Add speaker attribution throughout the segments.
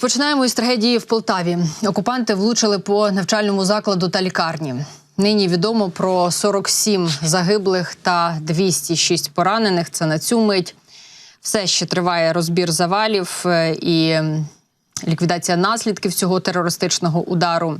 Speaker 1: Починаємо із трагедії в Полтаві. Окупанти влучили по навчальному закладу та лікарні. Нині відомо про 47 загиблих та 206 поранених. Це на цю мить. Все ще триває розбір завалів е, і ліквідація наслідків цього терористичного удару.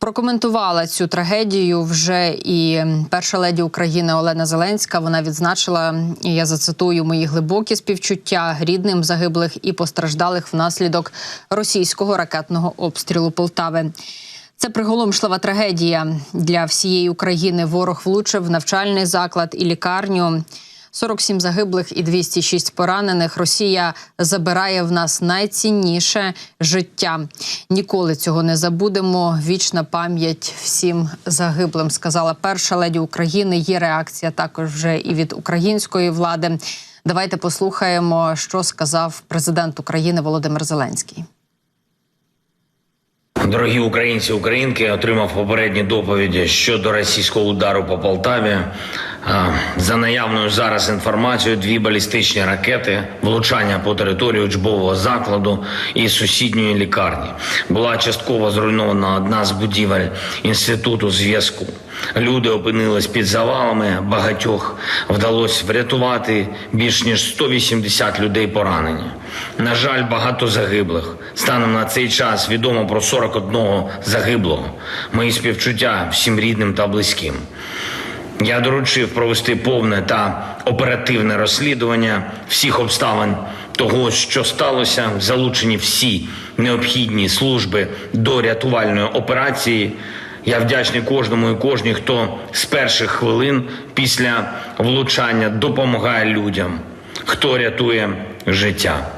Speaker 1: Прокоментувала цю трагедію вже і перша леді України Олена Зеленська. Вона відзначила, я зацитую мої глибокі співчуття рідним загиблих і постраждалих внаслідок російського ракетного обстрілу Полтави. Це приголомшлива трагедія для всієї України. Ворог влучив навчальний заклад і лікарню. 47 загиблих і 206 поранених. Росія забирає в нас найцінніше життя. Ніколи цього не забудемо. Вічна пам'ять всім загиблим, сказала перша леді України. Є реакція також вже і від української влади. Давайте послухаємо, що сказав президент України Володимир Зеленський.
Speaker 2: Дорогі українці, українки, отримав попередні доповіді щодо російського удару по Полтаві. За наявною зараз інформацією, дві балістичні ракети, влучання по території учбового закладу і сусідньої лікарні. Була частково зруйнована одна з будівель інституту зв'язку. Люди опинились під завалами. Багатьох вдалося врятувати більш ніж 180 людей поранені. На жаль, багато загиблих. Станом на цей час відомо про 41 загиблого. Мої співчуття всім рідним та близьким. Я доручив провести повне та оперативне розслідування всіх обставин того, що сталося, залучені всі необхідні служби до рятувальної операції. Я вдячний кожному і кожній, хто з перших хвилин після влучання допомагає людям, хто рятує життя.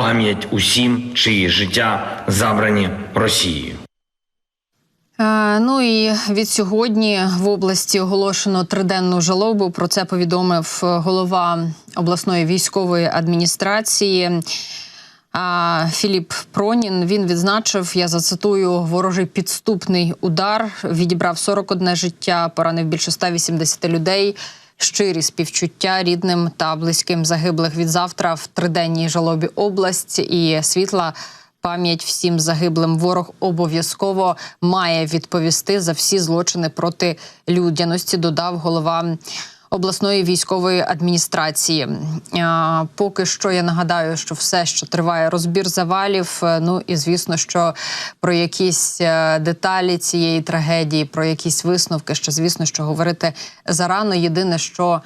Speaker 2: пам'ять усім, чиї життя забрані Росією.
Speaker 1: Е, Ну і від сьогодні в області оголошено триденну жалобу. Про це повідомив е, голова обласної військової адміністрації. Філіп Пронін він відзначив, я зацитую ворожий підступний удар. Відібрав 41 життя, поранив більше 180 людей. Щирі співчуття рідним та близьким загиблих від завтра в триденній жалобі область і світла. Пам'ять всім загиблим ворог обов'язково має відповісти за всі злочини проти людяності. Додав голова обласної військової адміністрації. Поки що я нагадаю, що все, що триває розбір завалів. е, Ну і звісно, що про якісь е, деталі цієї трагедії, про якісь висновки, що звісно, що говорити зарано. Єдине, що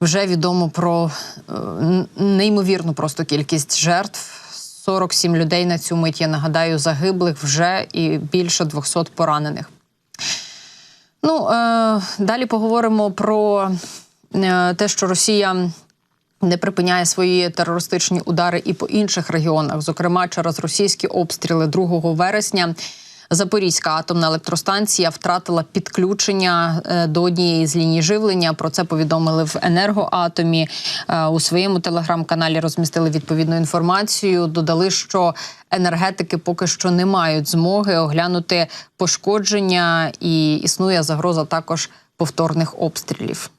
Speaker 1: вже відомо про е, неймовірну просто кількість жертв. 47 людей на цю мить, я нагадаю, загиблих вже і більше 200 поранених. Ну, е, далі поговоримо про е, те, що Росія не припиняє свої терористичні удари і по інших регіонах, зокрема через російські обстріли 2 вересня. Запорізька атомна електростанція втратила підключення е, до однієї з ліній живлення. Про це повідомили в енергоатомі. Е, У своєму телеграм-каналі розмістили відповідну інформацію. Додали, що енергетики поки що не мають змоги оглянути пошкодження, і існує загроза також повторних обстрілів.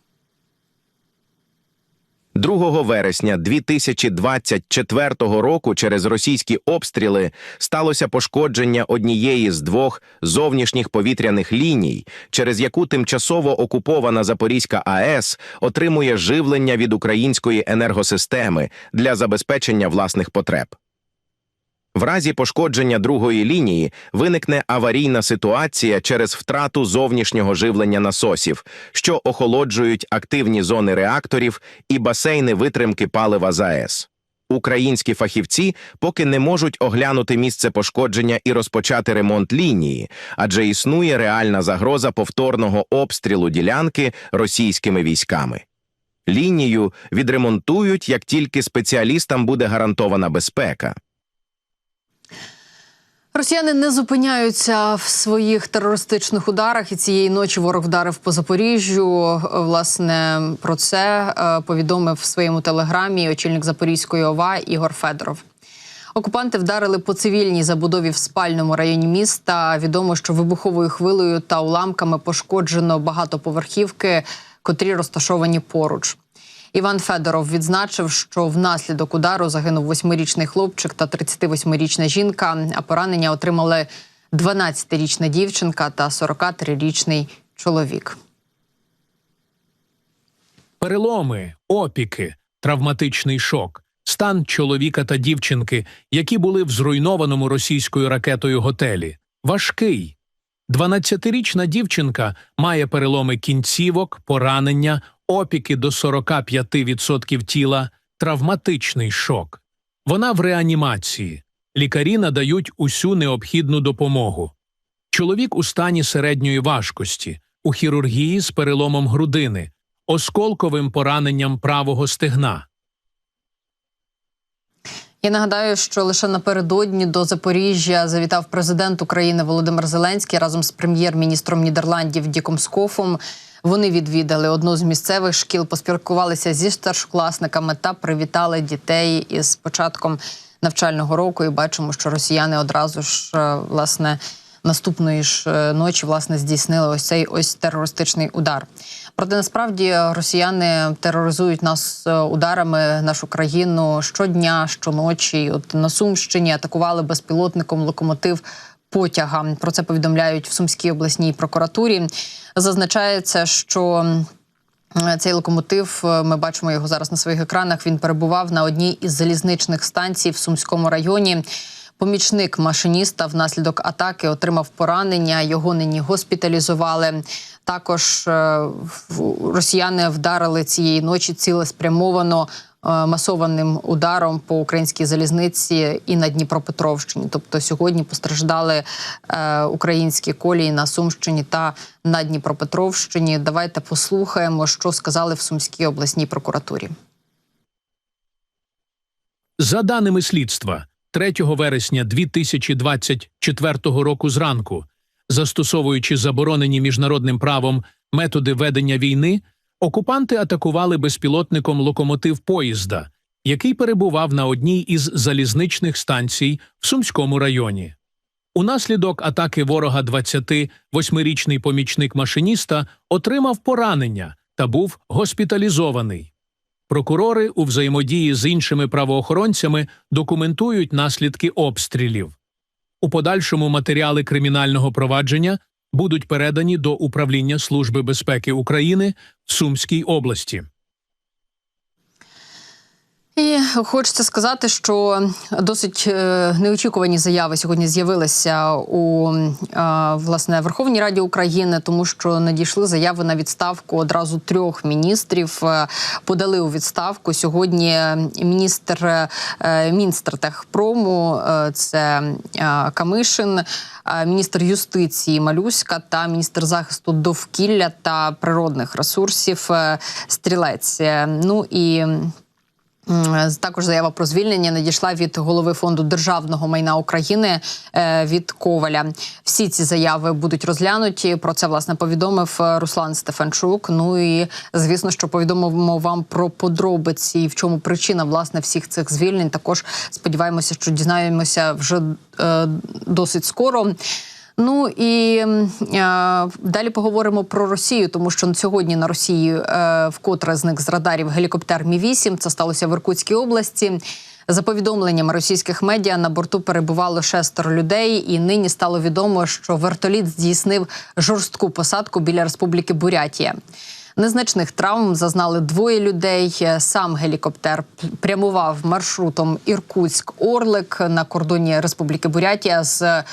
Speaker 3: 2 вересня 2024 року через російські обстріли сталося пошкодження однієї з двох зовнішніх повітряних ліній, через яку тимчасово окупована Запорізька АЕС отримує живлення від української енергосистеми для забезпечення власних потреб. В разі пошкодження другої лінії виникне аварійна ситуація через втрату зовнішнього живлення насосів, що охолоджують активні зони реакторів і басейни витримки палива ЗАЕС. Українські фахівці поки не можуть оглянути місце пошкодження і розпочати ремонт лінії, адже існує реальна загроза повторного обстрілу ділянки російськими військами. Лінію відремонтують, як тільки спеціалістам буде гарантована безпека.
Speaker 1: Росіяни не зупиняються в своїх терористичних ударах. І цієї ночі ворог вдарив по Запоріжжю. Власне про це е, повідомив в своєму телеграмі очільник Запорізької ОВА Ігор Федоров. Окупанти вдарили по цивільній забудові в спальному районі міста. Відомо, що вибуховою хвилею та уламками пошкоджено багатоповерхівки, котрі розташовані поруч. Іван Федоров відзначив, що внаслідок удару загинув восьмирічний хлопчик та 38-річна жінка. А поранення отримали 12-річна дівчинка та 43-річний чоловік.
Speaker 4: переломи, опіки, травматичний шок, стан чоловіка та дівчинки, які були в зруйнованому російською ракетою готелі. Важкий. 12-річна дівчинка має переломи кінцівок, поранення, опіки до 45% тіла, травматичний шок. Вона в реанімації. Лікарі надають усю необхідну допомогу. Чоловік у стані середньої важкості, у хірургії з переломом грудини, осколковим пораненням правого стегна.
Speaker 1: Я нагадаю, що лише напередодні до Запоріжжя завітав президент України Володимир Зеленський разом з прем'єр-міністром Нідерландів Діком Скофом. Вони відвідали одну з місцевих шкіл, поспілкувалися зі старшокласниками та привітали дітей із початком навчального року. І бачимо, що росіяни одразу ж е, власне наступної ж е, ночі власне здійснили ось цей ось терористичний удар. Проте насправді росіяни тероризують нас е, ударами нашу країну щодня, щоночі. От на Сумщині атакували безпілотником локомотив потяга. Про це повідомляють в Сумській обласній прокуратурі. Зазначається, що Цей локомотив, е, ми бачимо його зараз на своїх екранах. Він перебував на одній із залізничних станцій в Сумському районі. Помічник машиніста внаслідок атаки отримав поранення. Його нині госпіталізували. Також е, росіяни вдарили цієї ночі цілеспрямовано масованим ударом по українській залізниці і на Дніпропетровщині. Тобто сьогодні постраждали е, українські колії на Сумщині та на Дніпропетровщині. Давайте послухаємо, що сказали в Сумській обласній прокуратурі.
Speaker 4: За даними слідства, 3 вересня 2024 року зранку, застосовуючи заборонені міжнародним правом методи ведення війни, окупанти атакували безпілотником локомотив поїзда, який перебував на одній із залізничних станцій в Сумському районі. Унаслідок атаки ворога 28-річний помічник машиніста отримав поранення та був госпіталізований. Прокурори у взаємодії з іншими правоохоронцями документують наслідки обстрілів. У подальшому матеріали кримінального провадження будуть передані до управління Служби безпеки України в Сумській області.
Speaker 1: І хочеться сказати, що досить е, неочікувані заяви сьогодні з'явилися у е, власне Верховній Раді України, тому що надійшли заяви на відставку одразу трьох міністрів. Е, Подали у відставку сьогодні. Міністр Мінстратехпрому е, це Камишин, міністр юстиції Малюська та міністр захисту довкілля та природних ресурсів Стрілець. Ну і Також заява про звільнення надійшла від голови фонду державного майна України е, від Коваля. Всі ці заяви будуть розглянуті. Про це власне повідомив е, Руслан Стефанчук. Ну і звісно, що повідомимо вам про подробиці, і в чому причина власне всіх цих звільнень. Також сподіваємося, що дізнаємося вже е, досить скоро. Ну і м, е, далі поговоримо про Росію, тому що сьогодні на Росії е, вкотре зник з радарів гелікоптер Мі 8 Це сталося в Іркутській області. За повідомленнями російських медіа на борту перебувало шестеро людей, і нині стало відомо, що вертоліт здійснив жорстку посадку біля республіки Бурятія. Незначних травм зазнали двоє людей. Сам гелікоптер прямував маршрутом Іркутськ-Орлик на кордоні Республіки Бурятія з е,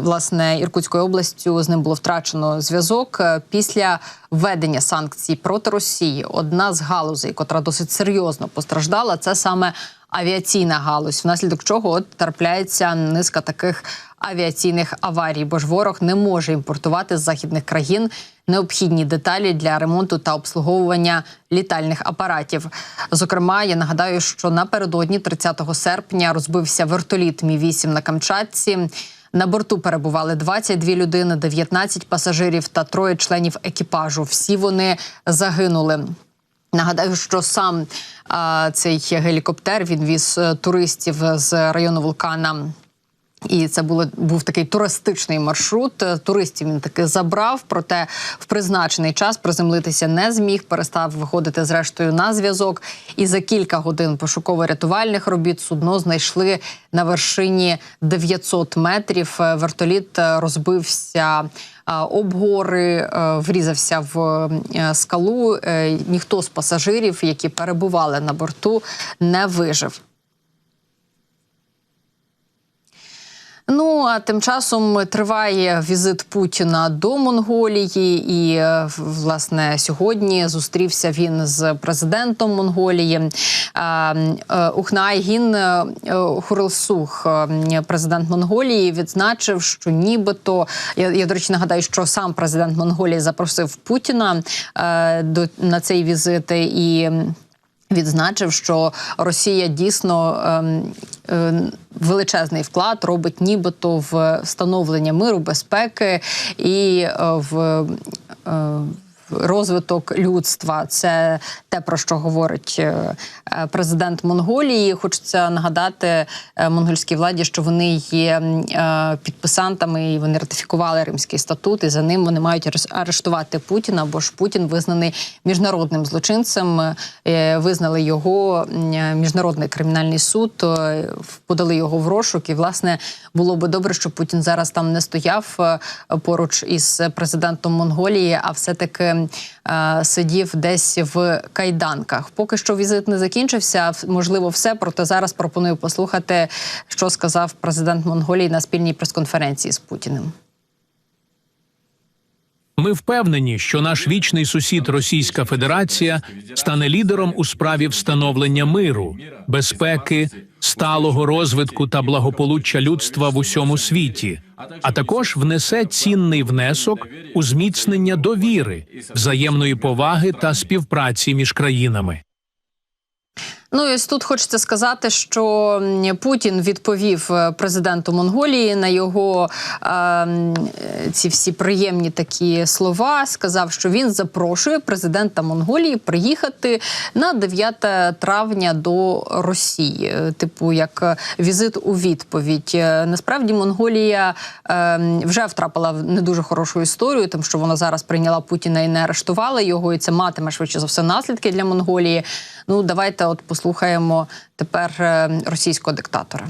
Speaker 1: власне Іркутською областю. З ним було втрачено зв'язок після введення санкцій проти Росії. Одна з галузей, котра досить серйозно постраждала, це саме авіаційна галузь, внаслідок чого от трапляється низка таких авіаційних аварій, бо ж ворог не може імпортувати з західних країн необхідні деталі для ремонту та обслуговування літальних апаратів. Зокрема, я нагадаю, що напередодні 30 серпня розбився вертоліт Мі 8 на Камчатці. На борту перебували 22 людини, 19 пасажирів та троє членів екіпажу. Всі вони загинули. Нагадаю, що сам а, цей гелікоптер він віз е, туристів з району вулкана. І це було був такий туристичний маршрут. Е, Туристів він таки забрав, проте в призначений час приземлитися не зміг, перестав виходити зрештою на зв'язок. І за кілька годин пошуково-рятувальних робіт судно знайшли на вершині 900 метрів. Е, Вертоліт е, розбився а, об гори, е, врізався в скалу. Ніхто з пасажирів, які перебували на борту, не вижив. Ну а тим часом триває візит Путіна до Монголії, і е, власне сьогодні зустрівся він з президентом Монголії. Е, Ухнайгін е, Хурилсух, е, президент Монголії, відзначив, що нібито я, я до речі нагадаю, що сам президент Монголії запросив Путіна до на цей візит і. Відзначив, що Росія дійсно ем, е, величезний вклад робить, нібито в встановлення миру, безпеки і е, в. Е, Розвиток людства це те про що говорить е, е, президент Монголії. Хочеться нагадати е, монгольській владі, що вони є підписантами і вони ратифікували Римський статут. І за ним вони мають арештувати Путіна, бо ж Путін визнаний міжнародним злочинцем. Визнали його міжнародний кримінальний суд, подали його в розшук. І власне було би добре, щоб Путін зараз там не стояв поруч із президентом Монголії, а все таки сидів десь в кайданках. Поки що візит не закінчився. Можливо, все. Проте зараз пропоную послухати, що сказав президент Монголії на спільній прес-конференції з Путіним.
Speaker 4: Ми впевнені, що наш вічний сусід Російська Федерація стане лідером у справі встановлення миру, безпеки, сталого розвитку та благополуччя людства в усьому світі, а також внесе цінний внесок у зміцнення довіри, взаємної поваги та співпраці між країнами.
Speaker 1: Ну і ось тут хочеться сказати, що Путін відповів е, президенту Монголії на його е, е, ці всі приємні такі слова. Сказав, що він запрошує президента Монголії приїхати на 9 травня до Росії. Е, Типу, як візит у відповідь. Насправді Монголія е, вже втрапила в не дуже хорошу історію, тому що вона зараз прийняла Путіна і не арештувала його, і це матиме швидше за все наслідки для Монголії. Ну давайте от послухаємо тепер е, російського диктатора.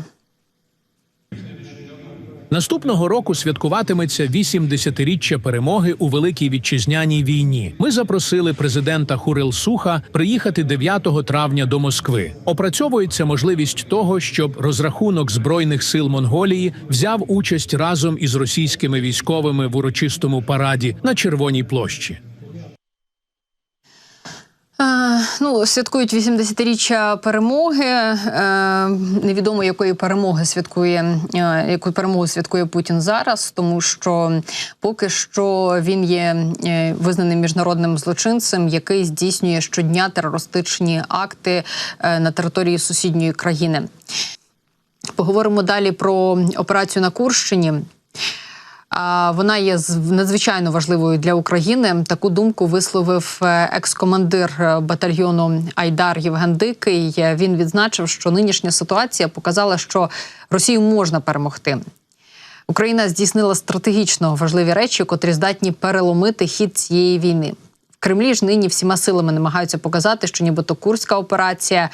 Speaker 4: Наступного року святкуватиметься 80-річчя перемоги у Великій Вітчизняній війні. Ми запросили президента Хурилсуха приїхати 9 травня до Москви. Опрацьовується можливість того, щоб розрахунок збройних сил Монголії взяв участь разом із російськими військовими в урочистому параді на Червоній площі.
Speaker 1: Е, ну, святкують 80-річчя перемоги. Е, невідомо якої перемоги святкує, е, яку перемогу святкує Путін зараз, тому що поки що він є визнаним міжнародним злочинцем, який здійснює щодня терористичні акти на території сусідньої країни. Поговоримо далі про операцію на Курщині. Вона є надзвичайно важливою для України. Таку думку висловив е, екс-командир е, батальйону Айдар Євген Дикий. Е, Він відзначив, що нинішня ситуація показала, що Росію можна перемогти. Україна здійснила стратегічно важливі речі, котрі здатні переломити хід цієї війни. В Кремлі ж нині всіма силами намагаються показати, що нібито курська операція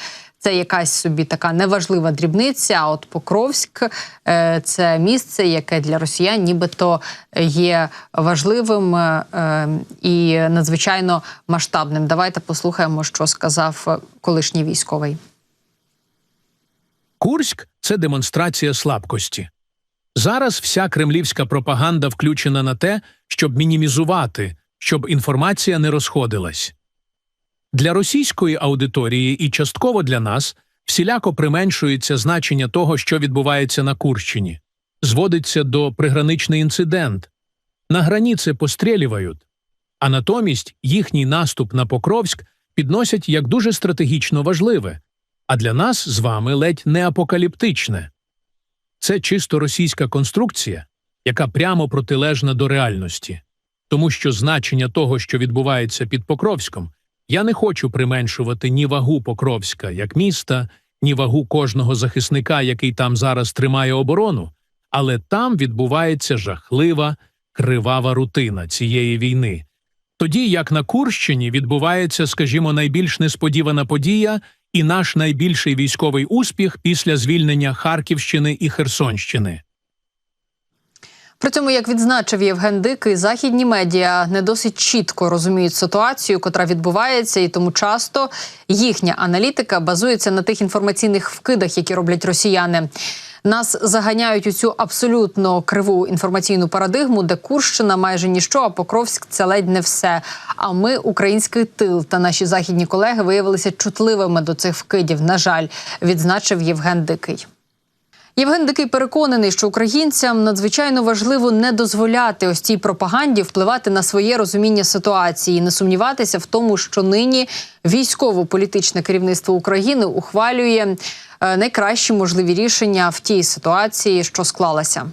Speaker 1: це якась собі така неважлива дрібниця. А от Покровськ е, це місце, яке для росіян нібито є важливим е, е, і надзвичайно масштабним. Давайте послухаємо, що сказав колишній військовий.
Speaker 4: Курськ це демонстрація слабкості. Зараз вся кремлівська пропаганда включена на те, щоб мінімізувати, щоб інформація не розходилась. Для російської аудиторії і частково для нас всіляко применшується значення того, що відбувається на Курщині, зводиться до приграничний інцидент. На границі пострілюють, а натомість їхній наступ на Покровськ підносять як дуже стратегічно важливе, а для нас з вами ледь не апокаліптичне. Це чисто російська конструкція, яка прямо протилежна до реальності, тому що значення того, що відбувається під Покровськом, я не хочу применшувати ні вагу Покровська як міста, ні вагу кожного захисника, який там зараз тримає оборону, але там відбувається жахлива, кривава рутина цієї війни. Тоді як на Курщині відбувається, скажімо, найбільш несподівана подія і наш найбільший військовий успіх після звільнення Харківщини і Херсонщини.
Speaker 1: При цьому, як відзначив Євген Дикий, західні медіа не досить чітко розуміють ситуацію, котра відбувається, і тому часто їхня аналітика базується на тих інформаційних вкидах, які роблять росіяни. Нас заганяють у цю абсолютно криву інформаційну парадигму, де Курщина майже ніщо, а Покровськ це ледь не все. А ми, український тил та наші західні колеги, виявилися чутливими до цих вкидів. На жаль, відзначив Євген Дикий. Євген Дикий переконаний, що українцям надзвичайно важливо не дозволяти ось цій пропаганді впливати на своє розуміння ситуації, і не сумніватися в тому, що нині військово-політичне керівництво України ухвалює е, найкращі можливі рішення в тій ситуації, що склалася.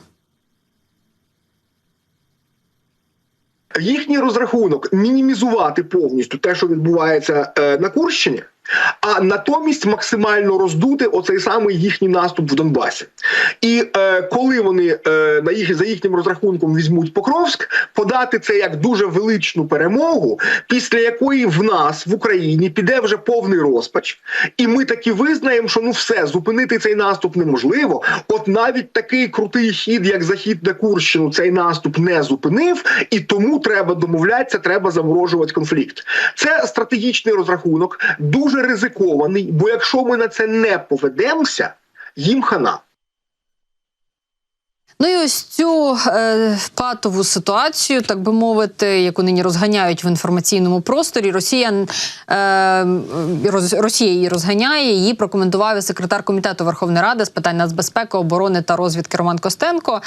Speaker 5: їхній розрахунок мінімізувати повністю те, що відбувається е, на Курщині, а натомість максимально роздути оцей самий їхній наступ в Донбасі. І е, коли вони е, на їх за їхнім розрахунком візьмуть Покровськ, подати це як дуже величну перемогу, після якої в нас в Україні піде вже повний розпач, і ми таки визнаємо, що ну все зупинити цей наступ неможливо. От навіть такий крутий хід, як захід на Курщину, цей наступ не зупинив, і тому треба домовлятися, треба заморожувати конфлікт. Це стратегічний розрахунок, дуже ризикований. Бо якщо ми на це не поведемося, їм хана.
Speaker 1: Ну і ось цю е, патову ситуацію, так би мовити, яку нині розганяють в інформаційному просторі. Росія, е, роз, Росія її розганяє. Її прокоментував секретар комітету Верховної Ради з питань нацбезпеки, оборони та розвідки Роман Костенко.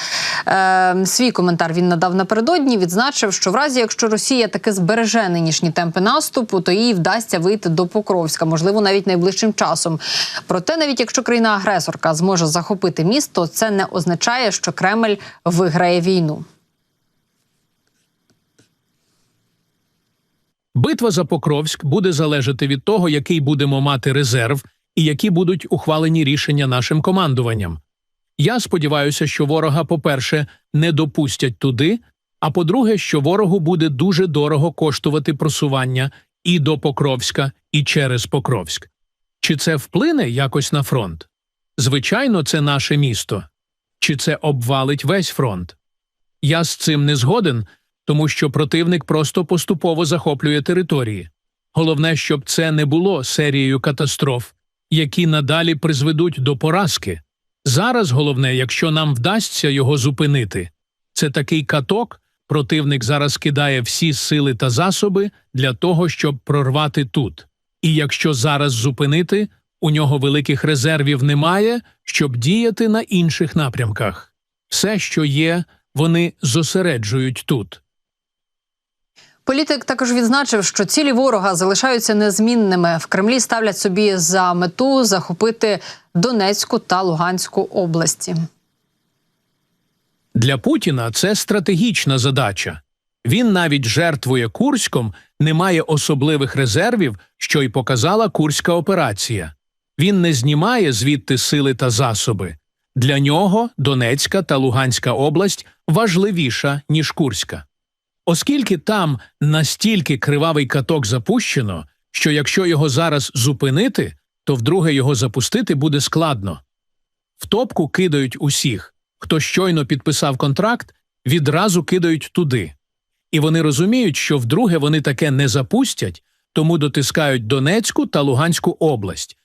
Speaker 1: Е, свій коментар він надав напередодні. Відзначив, що в разі, якщо Росія таки збереже нинішні темпи наступу, то їй вдасться вийти до Покровська, можливо, навіть найближчим часом. Проте, навіть якщо країна-агресорка зможе захопити місто, це не означає, що Кремль виграє війну.
Speaker 4: Битва за Покровськ буде залежати від того, який будемо мати резерв і які будуть ухвалені рішення нашим командуванням. Я сподіваюся, що ворога, по-перше, не допустять туди, а по-друге, що ворогу буде дуже дорого коштувати просування і до Покровська, і через Покровськ. Чи це вплине якось на фронт? Звичайно, це наше місто. Чи це обвалить весь фронт? Я з цим не згоден, тому що противник просто поступово захоплює території. Головне, щоб це не було серією катастроф, які надалі призведуть до поразки. Зараз головне, якщо нам вдасться його зупинити, це такий каток. Противник зараз кидає всі сили та засоби для того, щоб прорвати тут. І якщо зараз зупинити, у нього великих резервів немає, щоб діяти на інших напрямках. Все, що є, вони зосереджують тут.
Speaker 1: Політик також відзначив, що цілі ворога залишаються незмінними. В Кремлі ставлять собі за мету захопити Донецьку та Луганську області.
Speaker 4: Для Путіна це стратегічна задача. Він навіть жертвує Курськом, не має особливих резервів, що й показала Курська операція. Він не знімає звідти сили та засоби. Для нього Донецька та Луганська область важливіша, ніж Курська. Оскільки там настільки кривавий каток запущено, що якщо його зараз зупинити, то вдруге його запустити буде складно. В топку кидають усіх, хто щойно підписав контракт, відразу кидають туди. І вони розуміють, що вдруге вони таке не запустять, тому дотискають Донецьку та Луганську область,